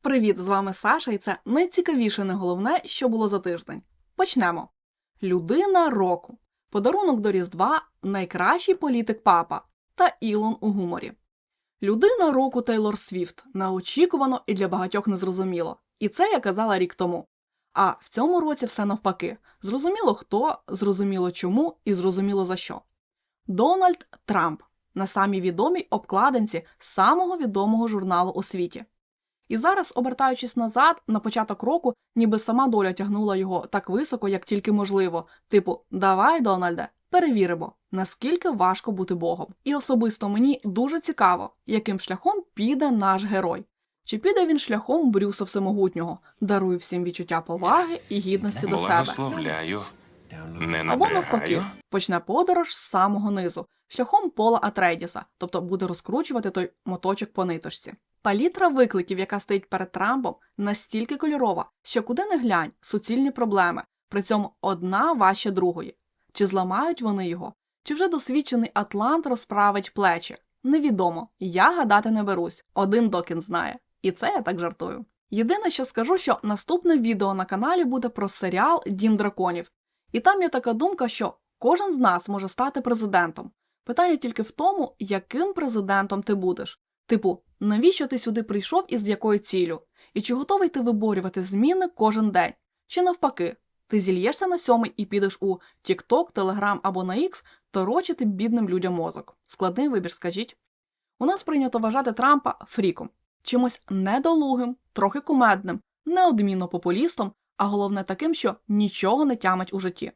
Привіт, з вами Саша, і це найцікавіше не головне, що було за тиждень. Почнемо. Людина року. Подарунок до Різдва найкращий політик папа та Ілон у гуморі. Людина року Тейлор Свіфт неочікувано і для багатьох незрозуміло. І це я казала рік тому. А в цьому році все навпаки. Зрозуміло хто, зрозуміло чому і зрозуміло за що. Дональд Трамп на самій відомій обкладинці самого відомого журналу у світі. І зараз, обертаючись назад, на початок року, ніби сама доля тягнула його так високо, як тільки можливо. Типу, давай, Дональде, перевіримо, наскільки важко бути Богом. І особисто мені дуже цікаво, яким шляхом піде наш герой. Чи піде він шляхом Брюса Всемогутнього, дарує всім відчуття поваги і гідності до себе. Благословляю. Не Або навпаки, почне подорож з самого низу, шляхом Пола Атрейдіса, тобто буде розкручувати той моточок по ниточці. Палітра викликів, яка стоїть перед Трампом, настільки кольорова, що куди не глянь, суцільні проблеми, при цьому одна важче другої. Чи зламають вони його, чи вже досвідчений Атлант розправить плечі? Невідомо. Я гадати не берусь. Один Докін знає. І це я так жартую. Єдине, що скажу, що наступне відео на каналі буде про серіал Дім драконів. І там є така думка, що кожен з нас може стати президентом. Питання тільки в тому, яким президентом ти будеш. Типу, навіщо ти сюди прийшов і з якою ціллю? І чи готовий ти виборювати зміни кожен день? Чи навпаки, ти зільєшся на сьомий і підеш у TikTok, Telegram або на X торочити бідним людям мозок? Складний вибір, скажіть. У нас прийнято вважати Трампа фріком, чимось недолугим, трохи кумедним, неодмінно популістом, а головне таким, що нічого не тямить у житті.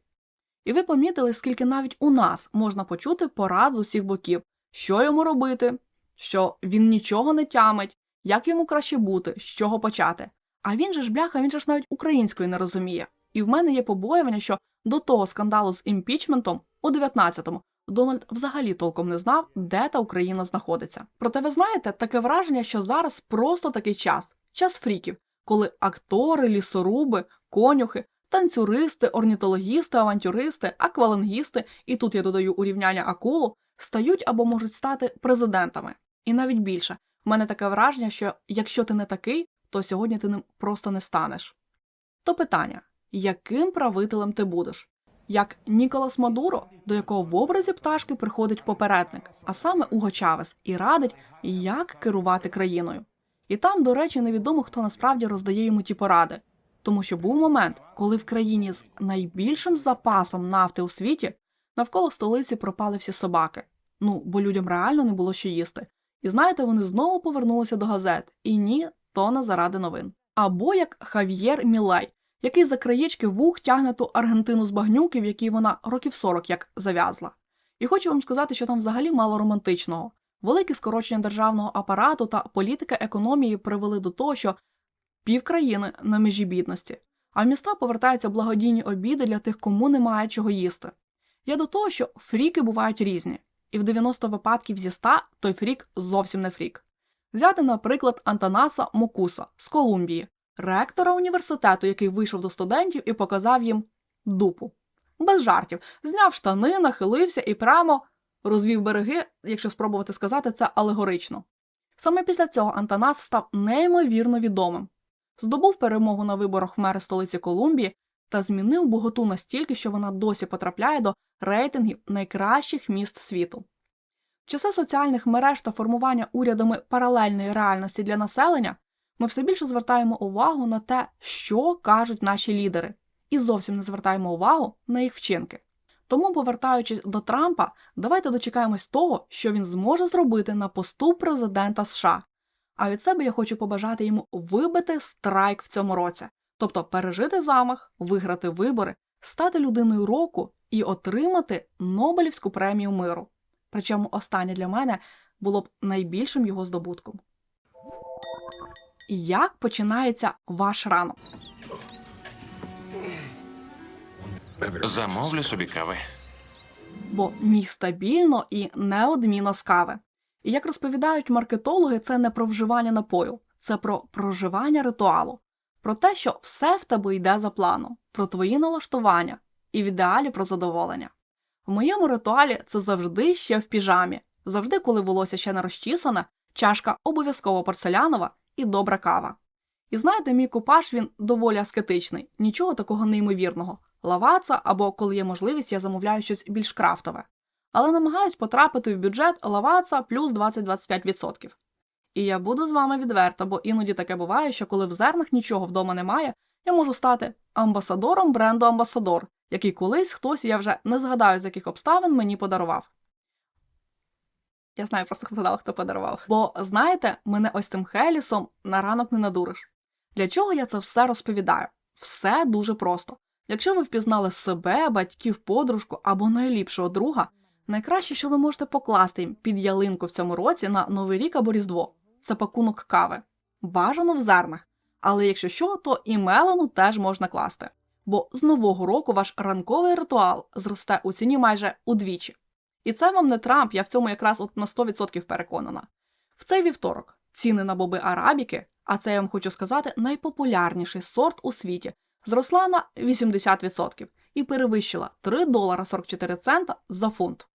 І ви помітили, скільки навіть у нас можна почути порад з усіх боків, що йому робити, що він нічого не тямить, як йому краще бути, з чого почати. А він же ж бляха, він же ж навіть української не розуміє. І в мене є побоювання, що до того скандалу з імпічментом у 19-му Дональд взагалі толком не знав, де та Україна знаходиться. Проте ви знаєте, таке враження, що зараз просто такий час, час фріків, коли актори, лісоруби, конюхи, танцюристи, орнітологісти, авантюристи, аквалангісти, і тут я додаю урівняння акулу, стають або можуть стати президентами. І навіть більше, в мене таке враження, що якщо ти не такий, то сьогодні ти ним просто не станеш. То питання: яким правителем ти будеш? Як Ніколас Мадуро, до якого в образі пташки приходить попередник, а саме Уго Чавес, і радить, як керувати країною. І там, до речі, невідомо, хто насправді роздає йому ті поради. Тому що був момент, коли в країні з найбільшим запасом нафти у світі навколо столиці пропали всі собаки. Ну, бо людям реально не було що їсти. І знаєте, вони знову повернулися до газет. І ні, то не заради новин. Або як Хав'єр Мілей, який за краєчки вух тягне ту Аргентину з багнюки, в якій вона років 40 як зав'язла. І хочу вам сказати, що там взагалі мало романтичного. Велике скорочення державного апарату та політика економії привели до того, що півкраїни на межі бідності, а в міста повертаються благодійні обіди для тих, кому немає чого їсти. Я до того, що фріки бувають різні, і в 90 випадків зі 100 той фрік зовсім не фрік. Взяти, наприклад, Антанаса Мокуса з Колумбії, ректора університету, який вийшов до студентів і показав їм дупу. Без жартів, зняв штани, нахилився і прямо розвів береги, якщо спробувати сказати це алегорично. Саме після цього Антанас став неймовірно відомим, здобув перемогу на виборах в мери столиці Колумбії та змінив Боготу настільки, що вона досі потрапляє до рейтингів найкращих міст світу. В часи соціальних мереж та формування урядами паралельної реальності для населення ми все більше звертаємо увагу на те, що кажуть наші лідери, і зовсім не звертаємо увагу на їх вчинки. Тому, повертаючись до Трампа, давайте дочекаємось того, що він зможе зробити на посту президента США. А від себе я хочу побажати йому вибити страйк в цьому році, тобто пережити замах, виграти вибори, стати людиною року і отримати Нобелівську премію миру. Причому останнє для мене було б найбільшим його здобутком. Як починається ваш ранок? Замовлю собі кави. бо мій стабільно і неодмінно з кави. І як розповідають маркетологи, це не про вживання напою, це про проживання ритуалу, про те, що все в тебе йде за планом, про твої налаштування і в ідеалі про задоволення. В моєму ритуалі це завжди ще в піжамі, завжди, коли волосся ще не розчісане, чашка обов'язково порцелянова і добра кава. І знаєте, мій купаж він доволі аскетичний, нічого такого неймовірного. Лаваца або коли є можливість, я замовляю щось більш крафтове. Але намагаюсь потрапити в бюджет лаваца плюс 20-25%. І я буду з вами відверта, бо іноді таке буває, що коли в зернах нічого вдома немає, я можу стати амбасадором бренду Амбасадор, який колись хтось, я вже не згадаю, з яких обставин мені подарував. Я знаю, просто згадала, хто подарував. Бо знаєте, мене ось тим Хелісом на ранок не надуриш. Для чого я це все розповідаю? Все дуже просто. Якщо ви впізнали себе, батьків, подружку або найліпшого друга, найкраще, що ви можете покласти їм під ялинку в цьому році на Новий рік або Різдво це пакунок кави. Бажано в зернах. Але якщо що, то і мелену теж можна класти. Бо з нового року ваш ранковий ритуал зросте у ціні майже удвічі. І це вам не Трамп, я в цьому якраз от на 100% переконана. В цей вівторок ціни на боби арабіки, а це я вам хочу сказати, найпопулярніший сорт у світі, зросла на 80% і перевищила 3 долара 44 цента за фунт.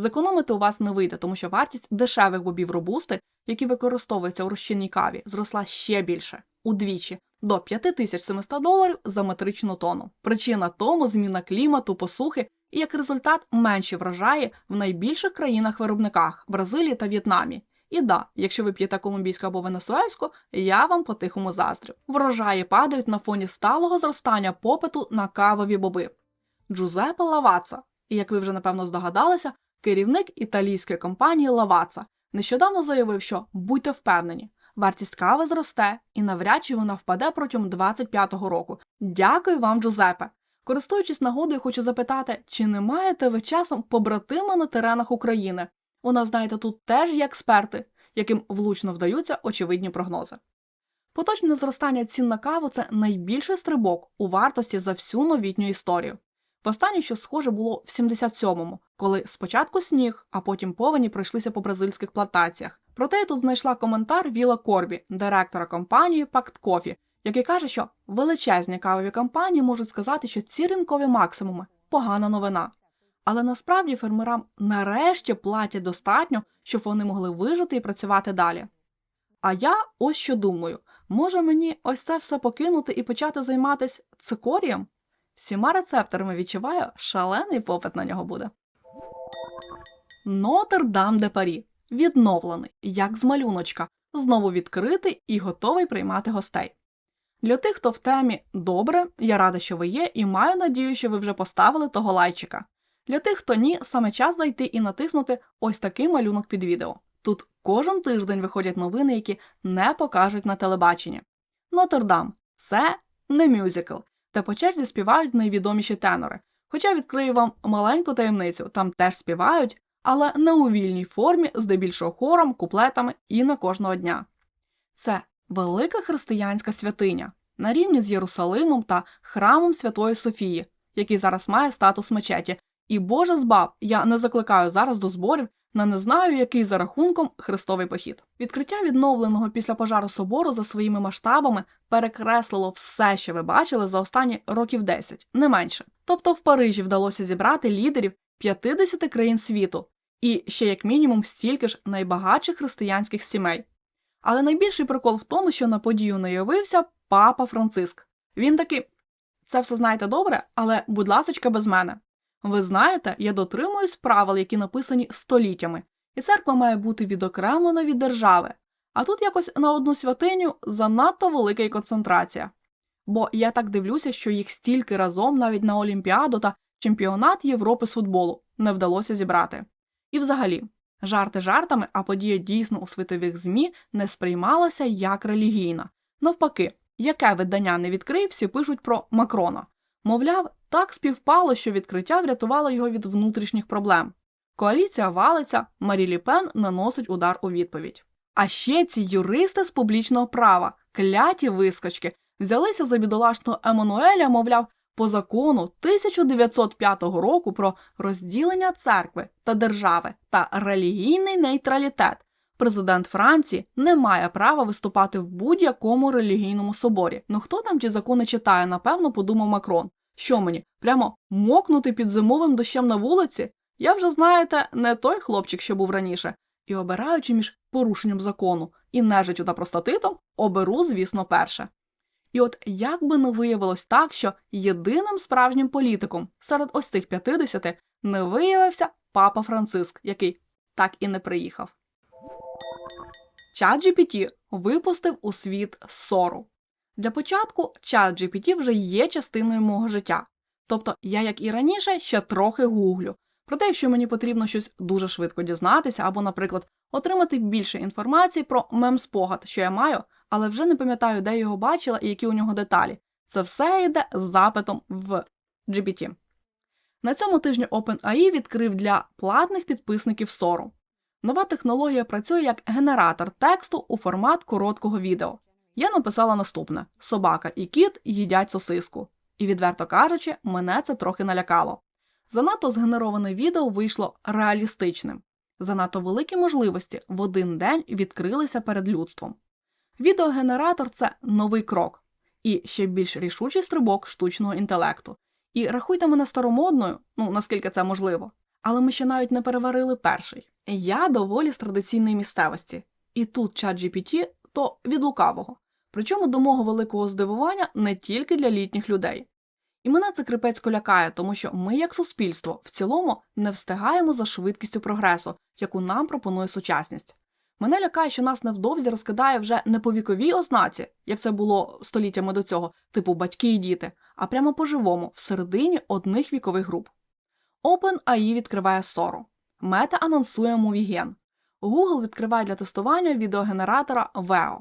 Зекономити у вас не вийде, тому що вартість дешевих бобів робусти, які використовуються у розчинній каві, зросла ще більше удвічі до 5700 доларів за метричну тонну. Причина тому зміна клімату, посухи і як результат менші врожаї в найбільших країнах-виробниках Бразилії та В'єтнамі. І да, якщо ви п'єте колумбійську або венесуельську, я вам по-тихому заздрю. Врожаї падають на фоні сталого зростання попиту на кавові боби. Джузепе Лаваца, і як ви вже напевно здогадалися, керівник італійської компанії Лаваца, нещодавно заявив, що будьте впевнені, вартість кави зросте і навряд чи вона впаде протягом 25-го року. Дякую вам, Джузепе. Користуючись нагодою, хочу запитати, чи не маєте ви часом побратима на теренах України? У нас, знаєте, тут теж є експерти, яким влучно вдаються очевидні прогнози. Поточне зростання цін на каву це найбільший стрибок у вартості за всю новітню історію. Востаннє, що схоже, було в 77-му, коли спочатку сніг, а потім повені пройшлися по бразильських плантаціях. Проте я тут знайшла коментар Віла Корбі, директора компанії Pact Coffee, який каже, що величезні кавові компанії можуть сказати, що ці ринкові максимуми погана новина. Але насправді фермерам нарешті платять достатньо, щоб вони могли вижити і працювати далі. А я ось що думаю: може мені ось це все покинути і почати займатися цикорієм? Всіма рецепторами відчуваю, шалений попит на нього буде. Нотр-Дам де Парі відновлений, як з малюночка, знову відкритий і готовий приймати гостей. Для тих, хто в темі добре, я рада, що ви є, і маю надію, що ви вже поставили того лайчика. Для тих, хто ні, саме час зайти і натиснути ось такий малюнок під відео. Тут кожен тиждень виходять новини, які не покажуть на телебаченні. Нотр-Дам – це не мюзикл, де по черзі співають найвідоміші тенори. Хоча відкрию вам маленьку таємницю, там теж співають, але не у вільній формі, здебільшого хором, куплетами і на кожного дня. Це велика християнська святиня на рівні з Єрусалимом та храмом Святої Софії, який зараз має статус мечеті. І Боже збав, я не закликаю зараз до зборів на не знаю, який за рахунком хрестовий похід. Відкриття відновленого після пожару собору за своїми масштабами перекреслило все, що ви бачили за останні років 10, не менше. Тобто в Парижі вдалося зібрати лідерів 50 країн світу і ще як мінімум стільки ж найбагатших християнських сімей. Але найбільший прикол в тому, що на подію не явився папа Франциск. Він таки це все знаєте добре, але будь ласочка без мене. Ви знаєте, я дотримуюсь правил, які написані століттями, і церква має бути відокремлена від держави. А тут якось на одну святиню занадто велика і концентрація. Бо я так дивлюся, що їх стільки разом навіть на Олімпіаду та чемпіонат Європи з футболу не вдалося зібрати. І взагалі, жарти жартами, а подія дійсно у світових ЗМІ не сприймалася як релігійна. Навпаки, яке видання не відкрив, всі пишуть про Макрона. Мовляв, так співпало, що відкриття врятувало його від внутрішніх проблем. Коаліція валиться, Марі Лі Пен наносить удар у відповідь. А ще ці юристи з публічного права, кляті вискочки, взялися за бідолашного Еммануеля, мовляв, по закону 1905 року про розділення церкви та держави та релігійний нейтралітет. Президент Франції не має права виступати в будь-якому релігійному соборі. Ну хто там ті закони читає, напевно, подумав Макрон. Що мені, прямо мокнути під зимовим дощем на вулиці? Я вже, знаєте, не той хлопчик, що був раніше. І обираючи між порушенням закону і нежиттю та простатитом, оберу, звісно, перше. І от як би не виявилось так, що єдиним справжнім політиком серед ось цих 50 не виявився папа Франциск, який так і не приїхав. ChatGPT випустив у світ сору. Для початку ChatGPT вже є частиною мого життя. Тобто я, як і раніше, ще трохи гуглю. Проте, якщо мені потрібно щось дуже швидко дізнатися, або, наприклад, отримати більше інформації про мем-спогад, що я маю, але вже не пам'ятаю, де його бачила і які у нього деталі. Це все йде з запитом в GPT. На цьому тижні OpenAI відкрив для платних підписників сору. Нова технологія працює як генератор тексту у формат короткого відео. Я написала наступне: собака і кіт їдять сосиску. І, відверто кажучи, мене це трохи налякало. Занадто згенероване відео вийшло реалістичним. Занадто великі можливості в один день відкрилися перед людством. Відеогенератор це новий крок і ще більш рішучий стрибок штучного інтелекту. І рахуйте мене старомодною, ну наскільки це можливо. Але ми ще навіть не переварили перший. Я доволі з традиційної місцевості, і тут чат GPT то від лукавого. Причому до мого великого здивування не тільки для літніх людей. І мене це крипецько лякає, тому що ми, як суспільство, в цілому не встигаємо за швидкістю прогресу, яку нам пропонує сучасність. Мене лякає, що нас невдовзі розкидає вже не по віковій ознаці, як це було століттями до цього, типу батьки і діти, а прямо по-живому, всередині одних вікових груп. OpenAI відкриває Sora. Мета анонсує Moviegen. Google відкриває для тестування відеогенератора Veo.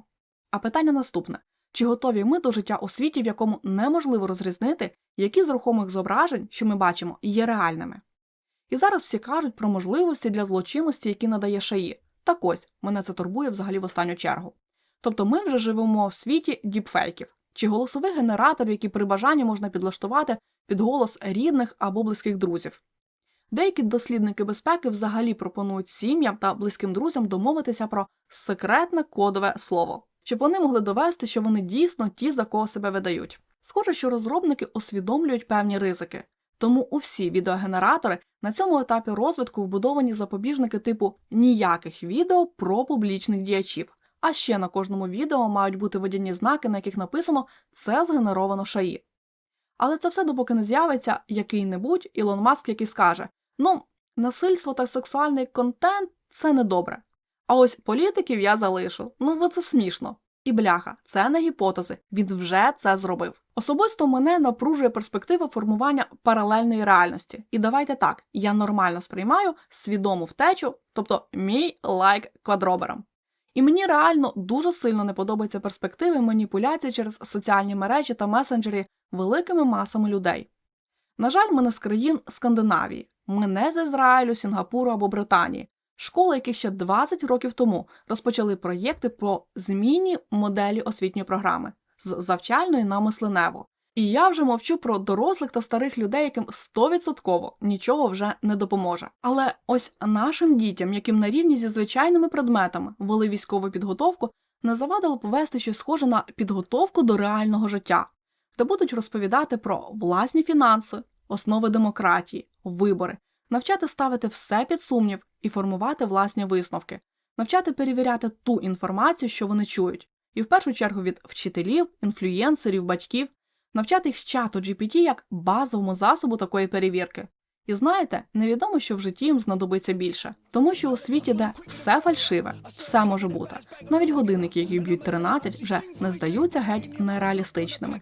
А питання наступне: чи готові ми до життя у світі, в якому неможливо розрізнити, які з рухомих зображень, що ми бачимо, є реальними? І зараз всі кажуть про можливості для злочинності, які надає ШАІ. Так ось мене це турбує взагалі в останню чергу. Тобто ми вже живемо в світі діпфейків чи голосових генераторів, які при бажанні можна підлаштувати під голос рідних або близьких друзів. Деякі дослідники безпеки взагалі пропонують сім'ям та близьким друзям домовитися про секретне кодове слово, щоб вони могли довести, що вони дійсно ті, за кого себе видають. Схоже, що розробники усвідомлюють певні ризики, тому у всі відеогенератори на цьому етапі розвитку вбудовані запобіжники типу ніяких відео про публічних діячів. А ще на кожному відео мають бути водяні знаки, на яких написано це згенеровано шаї. Але це все допоки не з'явиться який-небудь Ілон Маск, який скаже: ну, насильство та сексуальний контент це недобре. А ось політиків я залишу. Ну, бо це смішно. І бляха, це не гіпотези, він вже це зробив. Особисто мене напружує перспектива формування паралельної реальності. І давайте так, я нормально сприймаю свідому втечу, тобто мій лайк квадроберам. І мені реально дуже сильно не подобаються перспективи маніпуляцій через соціальні мережі та месенджері великими масами людей. На жаль, ми не з країн Скандинавії, ми не з Ізраїлю, Сінгапуру або Британії, школи, які ще 20 років тому розпочали проєкти по зміні моделі освітньої програми з завчальної на мисленеву. І я вже мовчу про дорослих та старих людей, яким 100% нічого вже не допоможе. Але ось нашим дітям, яким на рівні зі звичайними предметами вели військову підготовку, не завадило повести щось схоже на підготовку до реального життя, де будуть розповідати про власні фінанси, основи демократії, вибори, навчати ставити все під сумнів і формувати власні висновки, навчати перевіряти ту інформацію, що вони чують, і в першу чергу від вчителів, інфлюєнсерів, батьків, навчати їх чату GPT як базовому засобу такої перевірки. І знаєте, невідомо, що в житті їм знадобиться більше, тому що у світі, де все фальшиве, все може бути. Навіть годинники, які б'ють 13, вже не здаються геть нереалістичними.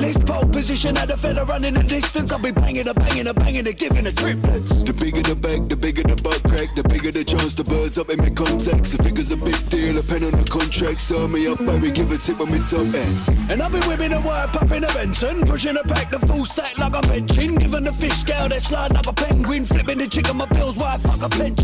list. Pole position, had a fella running the distance. I'll be banging, a banging, a banging, a giving the triplets. The bigger the bag, the bigger the butt crack. The bigger the chance the birds up in my contacts. The figure's a big deal, a pen on the contract. Serve me up, baby, give a tip when we top end. And I'll be whipping a wire, popping a Benson. Pushing a pack, the full stack like I'm benching. Giving the fish scale, they slide like a penguin. Flipping the chick on my bills, why fuck a pension.